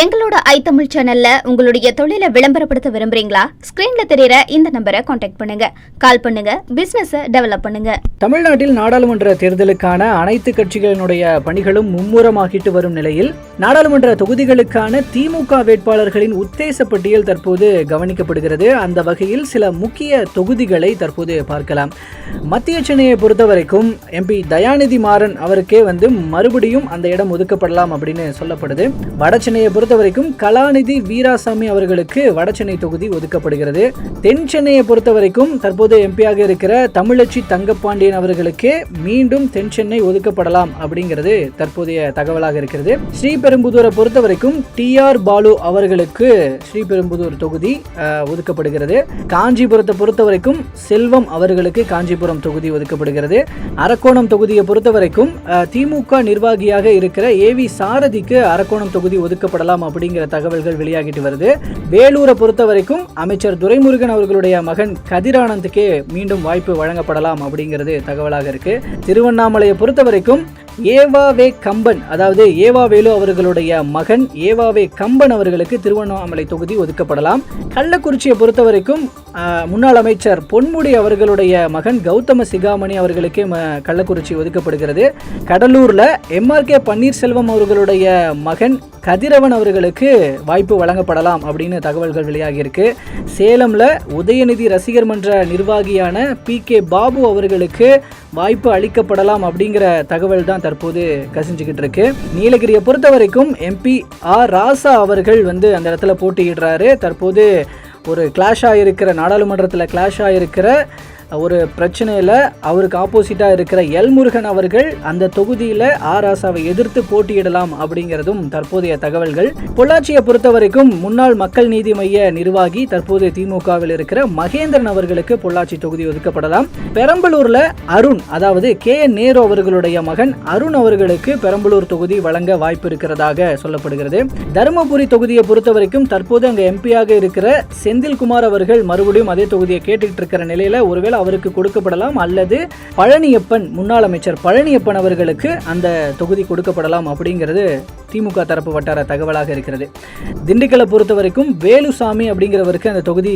எங்களோட ஐ தமிழ் சேனல்ல உங்களுடைய தொழிலை விளம்பரப்படுத்த விரும்புறீங்களா? ஸ்கிரீன்ல தெரியற இந்த நம்பரை காண்டாக்ட் பண்ணுங்க. கால் பண்ணுங்க. பிசினஸ் டெவலப் பண்ணுங்க. தமிழ்நாட்டில் நாடாளுமன்ற தேர்தலுக்கான அனைத்து கட்சிகளினுடைய பணிகளும் மும்முரமாகிட்டு வரும் நிலையில் நாடாளுமன்ற தொகுதிகளுக்கான திமுக வேட்பாளர்களின் உத்தேச பட்டியல் தற்போது கவனிக்கப்படுகிறது. அந்த வகையில் சில முக்கிய தொகுதிகளை தற்போது பார்க்கலாம். மத்திய சென்னையை பொறுத்தவரைக்கும் எம்பி தயாநிதி மாறன் அவருக்கே வந்து மறுபடியும் அந்த இடம் ஒதுக்கப்படலாம் அப்படின்னு சொல்லப்படுது. வட சென்னையை பொறுத்தவரைக்கும் கலாநிதி வீராசாமி அவர்களுக்கு வடசென்னை தொகுதி ஒதுக்கப்படுகிறது. தென் சென்னையை பொறுத்தவரைக்கும் தற்போது எம்பியாக இருக்கிற தமிழச்சி தங்கப்பாண்டியன் அவர்களுக்கு மீண்டும் தென் சென்னை ஒதுக்கப்படலாம் அப்படிங்கிறது தற்போதைய தகவலாக இருக்கிறது. ஸ்ரீபெரும்புதூரை பொறுத்தவரைக்கும் டி ஆர் பாலு அவர்களுக்கு ஸ்ரீபெரும்புதூர் தொகுதி ஒதுக்கப்படுகிறது. காஞ்சிபுரத்தை பொறுத்தவரைக்கும் செல்வம் அவர்களுக்கு காஞ்சிபுரம் தொகுதி ஒதுக்கப்படுகிறது. அரக்கோணம் தொகுதியை பொறுத்தவரைக்கும் அஹ், திமுக நிர்வாகியாக இருக்கிற ஏ வி சாரதிக்கு அரக்கோணம் தொகுதி ஒதுக்கப்படலாம். அப்படிங்கிற தகவல்கள் வெளியாகிட்டு வருது. வேலூரை பொறுத்தவரைக்கும் அமைச்சர் துரைமுருகன் அவர்களுடைய மகன் கதிரானந்துக்கே மீண்டும் வாய்ப்பு வழங்கப்படலாம் அப்படிங்கிறது தகவலாக இருக்கு. திருவண்ணாமலையை பொறுத்தவரைக்கும் ஏவாவே கம்பன் அதாவது ஏவாவேலு அவர்களுடைய மகன் ஏவாவே கம்பன் அவர்களுக்கு திருவண்ணாமலை தொகுதி ஒதுக்கப்படலாம். கள்ளக்குறிச்சியை பொறுத்தவரைக்கும் முன்னாள் அமைச்சர் பொன்முடி அவர்களுடைய மகன் கௌதம சிகாமணி அவர்களுக்கே ம- கள்ளக்குறிச்சி ஒதுக்கப்படுகிறது. கடலூரில் எம்ஆர்கே பன்னீர்செல்வம் அவர்களுடைய மகன் கதிரவன் அவர்களுக்கு வாய்ப்பு வழங்கப்படலாம் அப்படின்னு தகவல்கள் வெளியாகியிருக்கு. சேலமில் சேலம்ல உதயநிதி ரசிகர் மன்ற நிர்வாகியான பி கே பாபு அவர்களுக்கு வாய்ப்பு அளிக்கப்படலாம் அப்படிங்கிற தகவல் தான் தற்போது கசிஞ்சுக்கிட்டு இருக்கு. நீலகிரியை பொறுத்த வரைக்கும் எம்பி ஆர் ராசா அவர்கள் வந்து அந்த இடத்துல போட்டியிடுறாரு. தற்போது ஒரு கிளாஷ் ஆகிருக்கிற நாடாளுமன்றத்தில் கிளாஷ் ஆகிருக்கிற ஒரு பிரச்சனையில் அவருக்கு ஆப்போசிட்டாக இருக்கிற எல் முருகன் அவர்கள் அந்த தொகுதியில் ஆர் ராசாவை எதிர்த்து போட்டியிடலாம் அப்படிங்கிறதும் தற்போதைய தகவல்கள். பொள்ளாச்சியை பொறுத்த வரைக்கும் முன்னாள் மக்கள் நீதி மைய நிர்வாகி தற்போது திமுகவில் இருக்கிற மகேந்திரன் அவர்களுக்கு பொள்ளாச்சி தொகுதி ஒதுக்கப்படலாம். பெரம்பலூர்ல அருண் அதாவது கே என் நேரு அவர்களுடைய மகன் அருண் அவர்களுக்கு பெரம்பலூர் தொகுதி வழங்க வாய்ப்பு இருக்கிறதாக சொல்லப்படுகிறது. தருமபுரி தொகுதியை பொறுத்த வரைக்கும் தற்போது அங்கே எம்பியாக இருக்கிற செந்தில்குமார் அவர்கள் மறுபடியும் அதே தொகுதியை கேட்டுக்கிட்டு இருக்கிற நிலையில ஒருவேளை அவருக்கு கொடுக்கப்படலாம் அல்லது பழனியப்பன் முன்னாள் அமைச்சர் பழனியப்பன் அவர்களுக்கு அந்த தொகுதி கொடுக்கப்படலாம் அப்படிங்கிறது திமுக தரப்பு வட்டார தகவலாக இருக்கிறது. திண்டுக்கலை பொறுத்த வரைக்கும் வேலுசாமி அப்படிங்கிறவருக்கு அந்த தொகுதி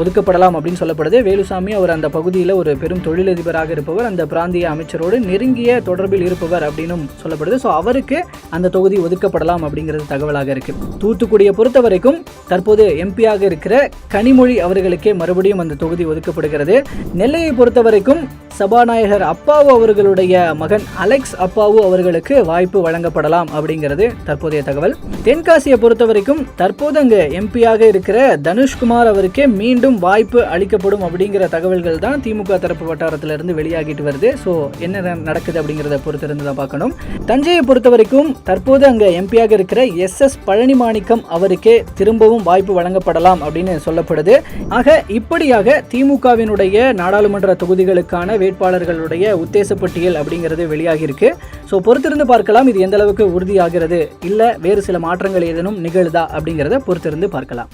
ஒதுக்கப்படலாம் அப்படின்னு சொல்லப்படுது. வேலுசாமி அவர் அந்த பகுதியில் ஒரு பெரும் தொழிலதிபராக இருப்பவர் அந்த பிராந்திய அமைச்சரோடு நெருங்கிய தொடர்பில் இருப்பவர் அப்படின்னும் சொல்லப்படுது. ஸோ அவருக்கு அந்த தொகுதி ஒதுக்கப்படலாம் அப்படிங்கிறது தகவலாக இருக்கு. தூத்துக்குடியை பொறுத்த வரைக்கும் தற்போது எம்பியாக இருக்கிற கனிமொழி அவர்களுக்கே மறுபடியும் அந்த தொகுதி ஒதுக்கப்படுகிறது. நெல்லையை பொறுத்த வரைக்கும் சபாநாயகர் அப்பாவு அவர்களுடைய மகன் அலெக்ஸ் அப்பாவு அவர்களுக்கு வாய்ப்பு வழங்கப்படலாம் அப்படிங்கிறது தற்போதைய தகவல். தென்காசியை பொறுத்த வரைக்கும் தற்போது அங்கு எம்பியாக இருக்கிற தனுஷ்குமார் அவருக்கே மீண்டும் வாய்ப்பு அளிக்கப்படும் அப்படிங்கிற தகவல்கள் தான் திமுக தரப்பு வட்டாரத்திலிருந்து வெளியாகிட்டு வருது. ஸோ என்ன நடக்குது அப்படிங்கிறத பொறுத்திருந்து தான் பார்க்கணும். தஞ்சையை பொறுத்த வரைக்கும் தற்போது அங்கே எம்பியாக இருக்கிற எஸ் எஸ் பழனிமாணிக்கம் அவருக்கே திரும்பவும் வாய்ப்பு வழங்கப்படலாம் அப்படின்னு சொல்லப்படுது. ஆக இப்படியாக திமுகவினுடைய நாடாளுமன்ற தொகுதிகளுக்கான வேட்பாளர்களுடைய உத்தேச பட்டியல் அப்படிங்கிறது வெளியாகியிருக்கு. ஸோ பொறுத்திருந்து பார்க்கலாம் இது எந்த அளவுக்கு உறுதியாகிறது இல்லை வேறு சில மாற்றங்கள் ஏதேனும் நிகழுதா அப்படிங்கிறத பொறுத்திருந்து பார்க்கலாம்.